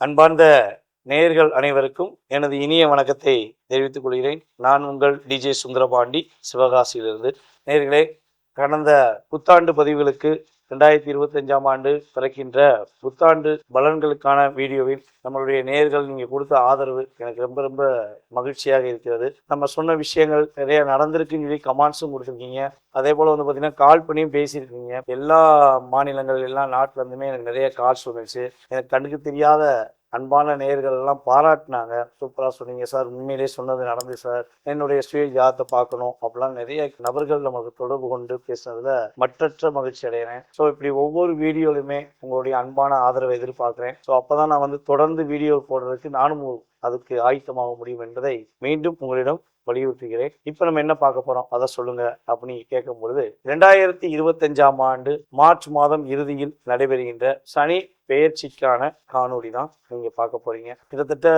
அன்பார்ந்த நேயர்கள் அனைவருக்கும் எனது இனிய வணக்கத்தை தெரிவித்துக் கொள்கிறேன். நான் உங்கள் டிஜே சுந்தரபாண்டி சிவகாசியிலிருந்து. நேயர்களே கடந்த புத்தாண்டு பதிவுகளுக்கு ரெண்டாயிரத்தி இருபத்தஞ்சாம் ஆண்டு பிறக்கின்ற புத்தாண்டு பலன்களுக்கான வீடியோவில் நம்மளுடைய நேர்கள் நீங்கள் கொடுத்த ஆதரவு எனக்கு ரொம்ப ரொம்ப மகிழ்ச்சியாக இருக்கிறது. நம்ம சொன்ன விஷயங்கள் நிறைய நடந்திருக்குன்னு சொல்லி கமெண்ட்ஸும் கொடுத்துருக்கீங்க. அதே போல் வந்து பார்த்தீங்கன்னா கால் பண்ணியும் பேசியிருக்கீங்க. எல்லா மாநிலங்கள் எல்லா நாட்டுல இருந்துமே எனக்கு நிறைய கால்ஸ் வந்துச்சு எனக்கு கண்ணுக்கு தெரியாத அன்பான நேர்கள் எல்லாம் பாராட்டினாங்க. சூப்பராக சொன்னீங்க சார். உண்மையிலேயே சொன்னது நடந்து சார். என்னுடைய சுய ஜாதத்தை பார்க்கணும் அப்படிலாம் நிறைய நபர்கள் நமக்கு தொடர்பு கொண்டு பேசுனதுல மற்றற்ற மகிழ்ச்சி அடைகிறேன். ஸோ இப்படி ஒவ்வொரு வீடியோலையுமே உங்களுடைய அன்பான ஆதரவை எதிர்பார்க்குறேன். ஸோ அப்பதான் நான் வந்து தொடர்ந்து வீடியோ போடுறதுக்கு நானும் அதுக்கு ஆயத்தமாக முடியும் என்பதை மீண்டும் உங்களிடம் வலியுறுத்துகிறேன். இப்போ நம்ம என்ன பார்க்க போறோம்? அதை சொல்லுங்க அப்படின்னு கேட்கும் பொழுது ரெண்டாயிரத்தி இருபத்தஞ்சாம் ஆண்டு மார்ச் மாதம் இறுதியில் நடைபெறுகின்ற சனி பெயர்ச்சிக்கான காணொலி தான் நீங்க பார்க்க போறீங்க. கிட்டத்தட்ட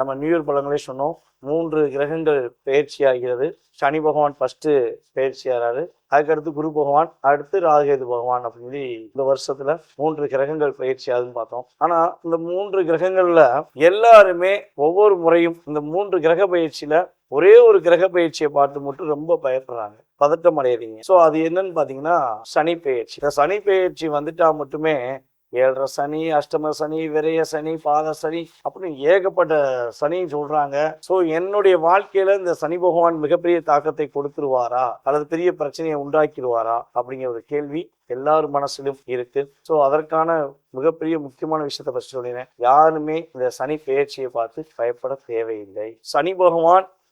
நம்ம நியூ இயர் சொன்னோம். மூன்று கிரகங்கள் பெயர்ச்சி ஆகிறது சனி பகவான் ஃபர்ஸ்ட் பெயர்ச்சி ஆகிறாரு அதுக்கடுத்து குரு பகவான் அடுத்து ராகேது பகவான் அப்படின்னு சொல்லி இந்த வருஷத்துல மூன்று கிரகங்கள் பயிற்சி ஆகுதுன்னு பார்த்தோம். ஆனா இந்த மூன்று கிரகங்கள்ல எல்லாருமே ஒவ்வொரு முறையும் இந்த மூன்று கிரக பயிற்சியில ஒரே ஒரு கிரக பயிற்சியை பார்த்து மட்டும் ரொம்ப பயப்படுறாங்க. பதட்டம் அடையிறீங்க. ஸோ அது என்னன்னு பார்த்தீங்கன்னா சனி பெயர்ச்சி இந்த சனி பெயர்ச்சி வந்துட்டா மட்டுமே ஏழரை சனி அஷ்டம சனி விரய சனி பாத சனி அப்படின்னு ஏகப்பட்ட சனி சொல்றாங்க. ஸோ என்னுடைய வாழ்க்கையில இந்த சனி பகவான் மிகப்பெரிய தாக்கத்தை கொடுத்துருவாரா? அல்லது பெரிய பிரச்சனையை உண்டாக்கிடுவாரா? அப்படிங்கிற ஒரு கேள்வி எல்லார் மனசிலும் இருக்கு. ஸோ அதற்கான மிகப்பெரிய முக்கியமான விஷயத்தை பற்றி சொல்லினேன் யாருமே இந்த சனி பெயர்ச்சியை பார்த்து பயப்பட தேவையில்லை. சனி பகவான்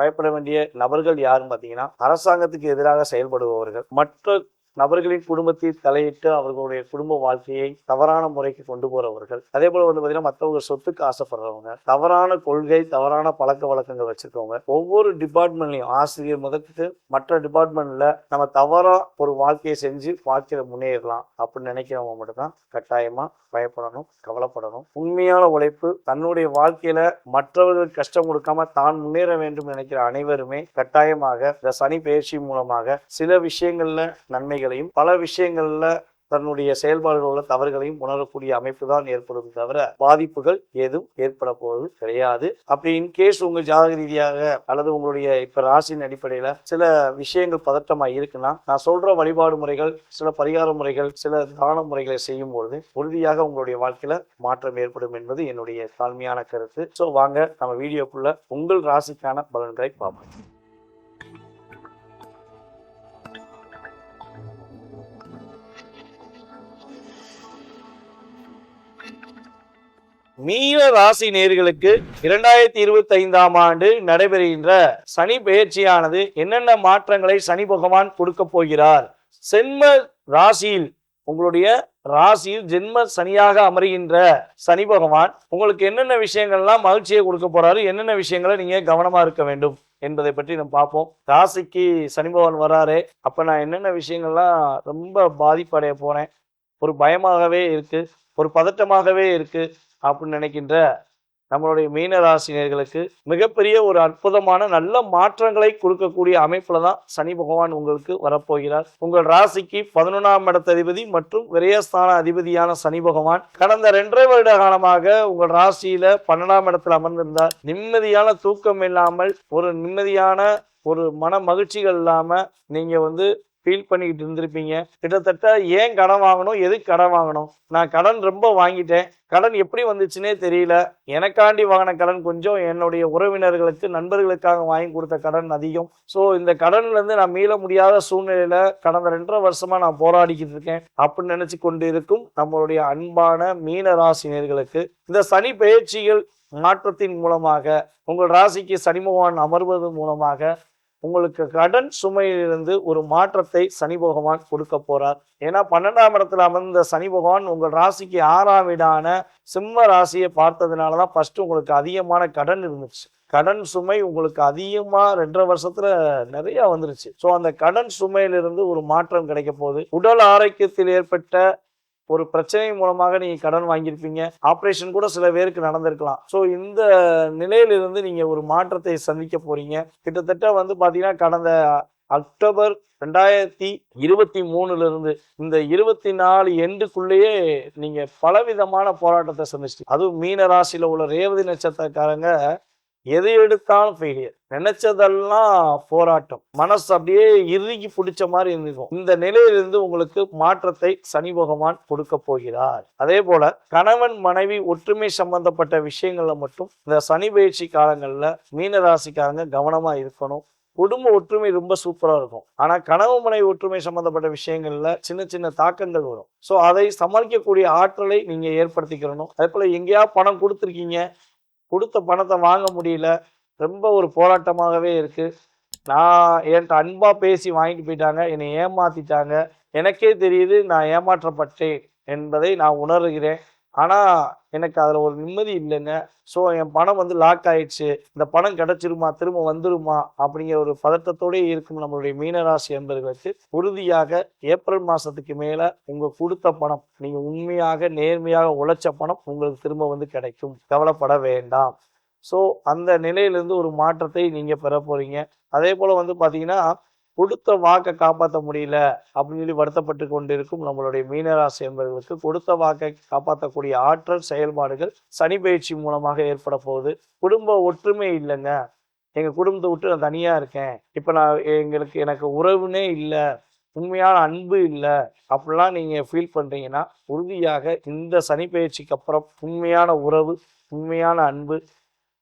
பயப்பட வேண்டிய நபர்கள் யாருன்னு பார்த்தீங்கன்னா அரசாங்கத்துக்கு எதிராக செயல்படுபவர்கள். மற்ற நபர்களின் குடும்பத்தில் தலையிட்டு அவர்களுடைய குடும்ப வாழ்க்கையை தவறான முறைக்கு கொண்டு போறவர்கள். அதே போல வந்து பார்த்தீங்கன்னா மற்றவங்க சொத்துக்கு ஆசைப்படுறவங்க தவறான கொள்கை தவறான பழக்க வழக்கங்கள் வச்சுக்கவங்க ஒவ்வொரு டிபார்ட்மெண்ட்லையும் ஆசிரியர் முதற்கு மற்ற டிபார்ட்மெண்ட்ல நம்ம தவறா ஒரு வாழ்க்கையை செஞ்சு வாழ்க்கையில முன்னேறலாம் அப்படின்னு நினைக்கிறவங்க மட்டும்தான் கட்டாயமா பயப்படணும் கவலைப்படணும். உண்மையான உழைப்பு தன்னுடைய வாழ்க்கையில மற்றவர்களுக்கு கஷ்டம் கொடுக்காம தான் முன்னேற வேண்டும் நினைக்கிற அனைவருமே கட்டாயமாக இந்த சனி பயிற்சி மூலமாக சில விஷயங்கள்ல நன்மைகளையும் பல விஷயங்கள்ல தன்னுடைய செயல்பாடுகள் உள்ள தவறுகளையும் உணரக்கூடிய அமைப்பு தான் ஏற்படும் தவிர பாதிப்புகள் ஏதும் ஏற்பட போவது கிடையாது. அப்படி இன்கேஸ் உங்க ஜாதக ரீதியாக அல்லது உங்களுடைய இப்ப ராசியின் அடிப்படையில சில விஷயங்கள் பதட்டமா இருக்குன்னா நான் சொல்ற வழிபாடு முறைகள் சில பரிகார முறைகள் சில தான முறைகளை செய்யும் பொழுது உறுதியாக உங்களுடைய வாழ்க்கையில மாற்றம் ஏற்படும் என்பது என்னுடைய தாழ்மையான கருத்து. ஸோ வாங்க நம்ம வீடியோக்குள்ள உங்கள் ராசிக்கான பலன்களை பார்ப்போம். மீன ராசி நேர்களுக்கு இரண்டாயிரத்தி இருபத்தி ஐந்தாம் ஆண்டு நடைபெறுகின்ற சனி பெயர்ச்சியானது என்னென்ன மாற்றங்களை சனி பகவான் கொடுக்க போகிறார்? சென்ம ராசியில் உங்களுடைய ராசியில் ஜென்ம சனியாக அமருகின்ற சனி பகவான் உங்களுக்கு என்னென்ன விஷயங்கள்லாம் மகிழ்ச்சியை கொடுக்க போறாரு? என்னென்ன விஷயங்களை நீங்க கவனமா இருக்க வேண்டும் என்பதை பற்றி நம்ம பார்ப்போம். ராசிக்கு சனி பகவான் வராரு. அப்ப நான் என்னென்ன விஷயங்கள்லாம் ரொம்ப பாதிப்படைய போறேன்? ஒரு பயமாகவே இருக்கு. ஒரு பதட்டமாகவே இருக்கு. அப்படின்னு நினைக்கின்ற நம்மளுடைய மீன ராசினியர்களுக்கு மிகப்பெரிய ஒரு அற்புதமான நல்ல மாற்றங்களை கொடுக்கக்கூடிய அமைப்புல தான் சனி பகவான் உங்களுக்கு வரப்போகிறார். உங்கள் ராசிக்கு பதினொன்றாம் இடத்த அதிபதி மற்றும் விரயஸ்தான அதிபதியான சனி பகவான் கடந்த ரெண்டரை வருட காலமாக உங்கள் ராசியில பன்னெண்டாம் இடத்துல அமர்ந்திருந்தார். நிம்மதியான தூக்கம் இல்லாமல் ஒரு நிம்மதியான ஒரு மன மகிழ்ச்சிகள் இல்லாம நீங்க வந்து ஃபீல் பண்ணிக்கிட்டு இருந்திருப்பீங்க. கிட்டத்தட்ட ஏன் கடன் வாங்கணும்? எதுக்கு கடன் வாங்கணும்? நான் கடன் ரொம்ப வாங்கிட்டேன். கடன் எப்படி வந்துச்சுன்னே தெரியல. எனக்காண்டி வாங்கின கடன் கொஞ்சம் என்னுடைய உறவினர்களுக்கு நண்பர்களுக்காக வாங்கி கொடுத்த கடன் அதிகம். ஸோ இந்த கடன்லேருந்து நான் மீள முடியாத சூழ்நிலையில் கடந்த ரெண்டரை வருஷமா நான் போராடிக்கிட்டு இருக்கேன். அப்படின்னு நினைச்சு கொண்டு இருக்கும் நம்மளுடைய அன்பான மீன ராசினியர்களுக்கு இந்த சனி பயிற்சிகள் மாற்றத்தின் மூலமாக உங்கள் ராசிக்கு சனி பகவான் அமர்வது மூலமாக உங்களுக்கு கடன் சுமையிலிருந்து ஒரு மாற்றத்தை சனி பகவான் கொடுக்க போறார். ஏன்னா பன்னெண்டாம் இடத்துல அமர்ந்த சனி பகவான் உங்கள் ராசிக்கு ஆறாம் வீடான சிம்ம ராசியை பார்த்ததுனால தான் ஃபர்ஸ்ட் உங்களுக்கு அதிகமான கடன் இருந்துச்சு. கடன் சுமை உங்களுக்கு அதிகமா ரெண்டரை வருஷத்துல நிறைய வந்துருச்சு. ஸோ அந்த கடன் சுமையிலிருந்து ஒரு மாற்றம் கிடைக்க போகுது. உடல் ஆரோக்கியத்தில் ஏற்பட்ட ஒரு பிரச்சனை மூலமாக நீங்க கடன் வாங்கியிருப்பீங்க. ஆப்ரேஷன் கூட சில பேருக்கு நடந்திருக்கலாம். ஸோ இந்த நிலையிலிருந்து நீங்க ஒரு மாற்றத்தை சந்திக்க போறீங்க. கிட்டத்தட்ட வந்து பாத்தீங்கன்னா கடந்த அக்டோபர் ரெண்டாயிரத்தி இருபத்தி மூணுல இருந்து இந்த இருபத்தி நாலு எண்டுக்குள்ளேயே நீங்க பலவிதமான போராட்டத்தை சந்திச்சு அதுவும் மீன ராசியில உள்ள ரேவதி நட்சத்திரக்காரங்க எதை எடுத்தாலும் ஃபெயிலியர் நினைச்சதெல்லாம் போராட்டம். மனசு அப்படியே இறுகி பிடிச்ச மாதிரி இருந்திருக்கும் இந்த நிலையிலிருந்து உங்களுக்கு மாற்றத்தை சனி பகவான் கொடுக்க போகிறார். அதே போல கணவன் மனைவி ஒற்றுமை சம்பந்தப்பட்ட விஷயங்கள்ல மட்டும் இந்த சனி பயிற்சி காலங்கள்ல மீன ராசிக்காரங்க கவனமா இருக்கணும். குடும்ப ஒற்றுமை ரொம்ப சூப்பரா இருக்கும். ஆனா கனவு மனைவி ஒற்றுமை சம்பந்தப்பட்ட விஷயங்கள்ல சின்ன சின்ன தாக்கங்கள் வரும். ஸோ அதை சமாளிக்கக்கூடிய ஆற்றலை நீங்க ஏற்படுத்திக்கிறணும் அதே போல எங்கேயா பணம் கொடுத்துருக்கீங்க. கொடுத்த பணத்தை வாங்க முடியல. ரொம்ப ஒரு போராட்டமாகவே இருக்குது நான் என்கிட்ட அன்பாக பேசி வாங்கிட்டு போயிட்டாங்க. என்னை ஏமாற்றிட்டாங்க எனக்கே தெரியுது நான் ஏமாற்றப்பட்டேன் என்பதை நான் உணர்கிறேன். ஆனால் எனக்கு அதில் ஒரு நிம்மதி இல்லைங்க. ஸோ என் பணம் வந்து லாக் ஆயிடுச்சு. இந்த பணம் கிடச்சிருமா? திரும்ப வந்துருமா? அப்படிங்கிற ஒரு பதட்டத்தோடே இருக்கும் நம்மளுடைய மீனராசி என்பவர்களுக்கு உறுதியாக ஏப்ரல் மாதத்துக்கு மேலே உங்கள் கொடுத்த பணம் நீங்கள் உண்மையாக நேர்மையாக உழைச்ச பணம் உங்களுக்கு திரும்ப வந்து கிடைக்கும். கவலைப்பட வேண்டாம். ஸோ அந்த நிலையிலிருந்து ஒரு மாற்றத்தை நீங்கள் பெற போகிறீங்க அதே போல் வந்து பார்த்தீங்கன்னா கொடுத்த வாக்கை காப்பாற்ற முடியல அப்படின்னு சொல்லி வருத்தப்பட்டு கொண்டிருக்கும் நம்மளுடைய மீனராசி என்பவர்களுக்கு கொடுத்த வாக்கை காப்பாற்றக்கூடிய ஆற்றல் செயல்பாடுகள் சனி பயிற்சி மூலமாக ஏற்பட போகுது. குடும்ப ஒற்றுமை இல்லைங்க. எங்கள் குடும்பத்தை விட்டு நான் தனியாக இருக்கேன். இப்போ நான் எங்களுக்கு எனக்கு உறவுனே இல்லை. உண்மையான அன்பு இல்லை. அப்படிலாம் நீங்கள் ஃபீல் பண்ணுறீங்கன்னா உறுதியாக இந்த சனி பயிற்சிக்கு அப்புறம் உண்மையான உறவு உண்மையான அன்பு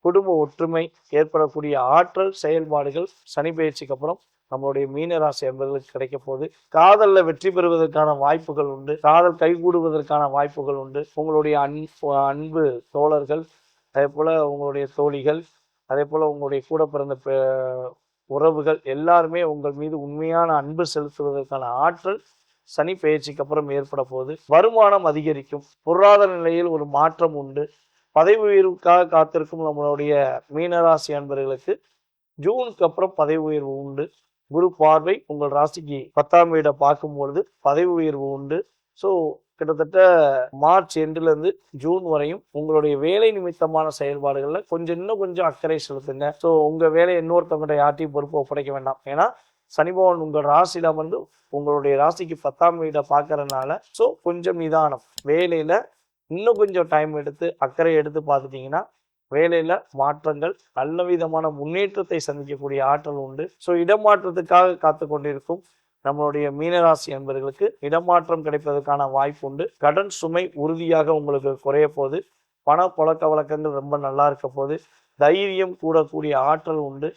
குடும்ப ஒற்றுமை ஏற்படக்கூடிய ஆற்றல் செயல்பாடுகள் சனி பயிற்சிக்கு அப்புறம் நம்மளுடைய மீனராசி என்பதற்கு கிடைக்க போகுது. காதலில் வெற்றி பெறுவதற்கான வாய்ப்புகள் உண்டு. காதல் கைகூடுவதற்கான வாய்ப்புகள் உண்டு. உங்களுடைய அன்பு அன்பு தோழர்கள் அதே போல் உங்களுடைய தோழிகள் அதே போல் உங்களுடைய கூட பிறந்த பெ- உறவுகள் எல்லாருமே உங்கள் மீது உண்மையான அன்பு செலுத்துவதற்கான ஆற்றல் சனி பயிற்சிக்கு அப்புறம் ஏற்பட போகுது. வருமானம் அதிகரிக்கும். பொருளாதார நிலையில் ஒரு மாற்றம் உண்டு. பதவி உயர்வுக்காக காத்திருக்கும் நம்மளுடைய மீனராசி அன்பர்களுக்கு ஜூனுக்கு அப்புறம் பதவி உயர்வு உண்டு. குரு பார்வை உங்கள் ராசிக்கு பத்தாம் வீடை பார்க்கும்பொழுது பதவி உயர்வு உண்டு. ஸோ கிட்டத்தட்ட மார்ச் எண்டுல இருந்து ஜூன் வரையும் உங்களுடைய வேலை நிமித்தமான செயல்பாடுகள்ல கொஞ்சம் இன்னும் கொஞ்சம் அக்கறை செலுத்துங்க. ஸோ உங்க வேலையை இன்னொருத்தவங்கள்ட்ட யார்ட்டையும் பொறுப்பு ஒப்படைக்க வேண்டாம். ஏன்னா சனிபவன் உங்கள் ராசியில வந்து உங்களுடைய ராசிக்கு பத்தாம் வீடை பார்க்கறதுனால ஸோ கொஞ்சம் நிதானம். வேலையில இன்னும் கொஞ்சம் டைம் எடுத்து அக்கறை எடுத்து பார்த்துட்டீங்கன்னா வேலையில் மாற்றங்கள் நல்ல விதமான முன்னேற்றத்தை சந்திக்கக்கூடிய ஆற்றல் உண்டு. ஸோ இடமாற்றத்துக்காக காத்து கொண்டிருக்கும் நம்மளுடைய மீனராசி என்பவர்களுக்கு இடமாற்றம் கிடைப்பதற்கான வாய்ப்பு உண்டு. கடன் சுமை உறுதியாக உங்களுக்கு குறைய போகுது. பண புழக்க வழக்கங்கள் ரொம்ப நல்லா இருக்க போது தைரியம் கூடக்கூடிய ஆற்றல் உண்டு.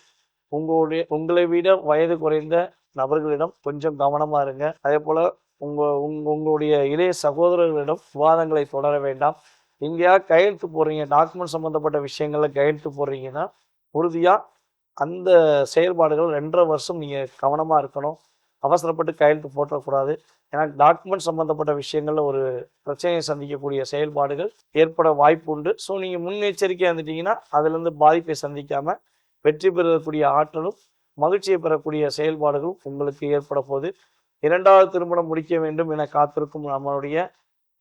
உங்களுடைய உங்களை விட வயது குறைந்த நபர்களிடம் கொஞ்சம் கவனமாக இருங்க. அதே போல் உங்கள் உங் உங்களுடைய இளைய சகோதரர்களிடம் விவாதங்களை தொடர வேண்டாம். எங்கேயா கையெழுத்து போடுறீங்க டாக்குமெண்ட் சம்மந்தப்பட்ட விஷயங்களில் கையெழுத்து போடுறீங்கன்னா உறுதியாக அந்த செயல்பாடுகள் ரெண்டரை வருஷம் நீங்கள் கவனமாக இருக்கணும். அவசரப்பட்டு கையெழுத்து போட்டக்கூடாது. ஏன்னா டாக்குமெண்ட் சம்மந்தப்பட்ட விஷயங்களில் ஒரு பிரச்சனையை சந்திக்கக்கூடிய செயல்பாடுகள் ஏற்பட வாய்ப்பு உண்டு ஸோ நீங்கள் முன்னெச்சரிக்கையாக இருந்துட்டீங்கன்னா அதுலேருந்து பாதிப்பை சந்திக்காமல் வெற்றி பெறக்கூடிய ஆற்றலும் மகிழ்ச்சியை பெறக்கூடிய செயல்பாடுகளும் உங்களுக்கு ஏற்பட போகுது. இரண்டாவது திருமணம் முடிக்க வேண்டும் என காத்திருக்கும் நம்மளுடைய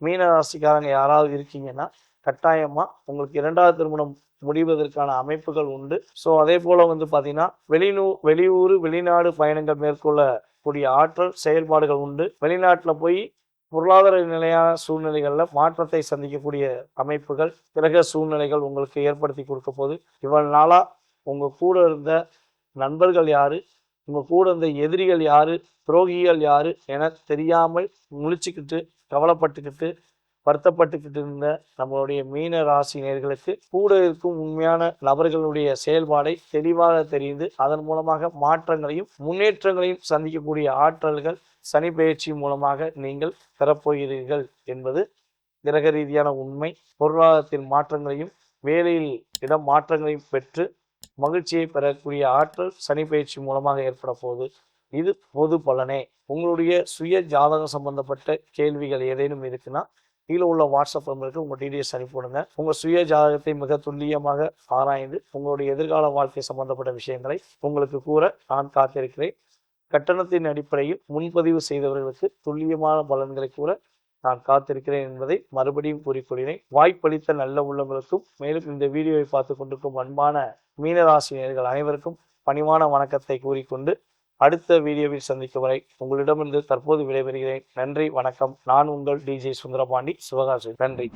மீன ராசிக்காரங்க யாராவது இருக்கீங்கன்னா கட்டாயமா உங்களுக்கு இரண்டாவது திருமணம் முடிவதற்கான அமைப்புகள் உண்டு. ஸோ அதே போல வந்து பார்த்தீங்கன்னா வெளிநூ வெளியூர் வெளிநாடு பயணங்கள் மேற்கொள்ளக்கூடிய ஆற்றல் செயல்பாடுகள் உண்டு. வெளிநாட்டில் போய் பொருளாதார நிலையான சூழ்நிலைகளில் மாற்றத்தை சந்திக்கக்கூடிய அமைப்புகள் கிரக சூழ்நிலைகள் உங்களுக்கு ஏற்படுத்தி கொடுக்க போது இவ்வளவு நாளாக உங்கள் கூட இருந்த நண்பர்கள் யாரு? நம்ம கூட இருந்த எதிரிகள் யாரு துரோகிகள் யாரு என தெரியாமல் முழிச்சுக்கிட்டு கவலைப்பட்டுக்கிட்டு வருத்தப்பட்டுக்கிட்டு இருந்த நம்மளுடைய மீன ராசி நேர்களுக்கு கூட இருக்கும் உண்மையான நபர்களுடைய செயல்பாடை தெளிவாக தெரிந்து அதன் மூலமாக மாற்றங்களையும் முன்னேற்றங்களையும் சந்திக்கக்கூடிய ஆற்றல்கள் சனி பயிற்சி மூலமாக நீங்கள் பெறப்போகிறீர்கள் என்பது கிரக ரீதியான உண்மை. பொருளாதாரத்தில் மாற்றங்களையும் வேலையில் இடம் மாற்றங்களையும் பெற்று மகிழ்ச்சியை பெறக்கூடிய ஆற்றல் சனி பயிற்சி மூலமாக ஏற்பட போகுது. இது பொது பலனே. உங்களுடைய சுய ஜாதகம் சம்பந்தப்பட்ட கேள்விகள் ஏதேனும் இருக்குன்னா கீழே உள்ள வாட்ஸ்அப் நம்பருக்கு உங்கள் டீடைல்ஸ் அனுப்பிவிடுங்க உங்கள் சுய ஜாதகத்தை மிக துல்லியமாக ஆராய்ந்து உங்களுடைய எதிர்கால வாழ்க்கை சம்பந்தப்பட்ட விஷயங்களை உங்களுக்கு கூற நான் காத்திருக்கிறேன். கட்டணத்தின் அடிப்படையில் முன்பதிவு செய்தவர்களுக்கு துல்லியமான பலன்களை கூற நான் காத்திருக்கிறேன் என்பதை மறுபடியும் கூறிக்கொள்கிறேன். வாய்ப்பளித்த நல்ல உள்ளவங்களுக்கும் மேலும் இந்த வீடியோவை பார்த்து கொண்டிருக்கும் அன்பான மீனராசினியர்கள் அனைவருக்கும் பணிவான வணக்கத்தை கூறிக்கொண்டு அடுத்த வீடியோவில் சந்திக்கும் வரை உங்களிடமிருந்து தற்போது விடைபெறுகிறேன். நன்றி வணக்கம். நான் உங்கள் டிஜே சுந்தரபாண்டி. சிவகாசி. நன்றி.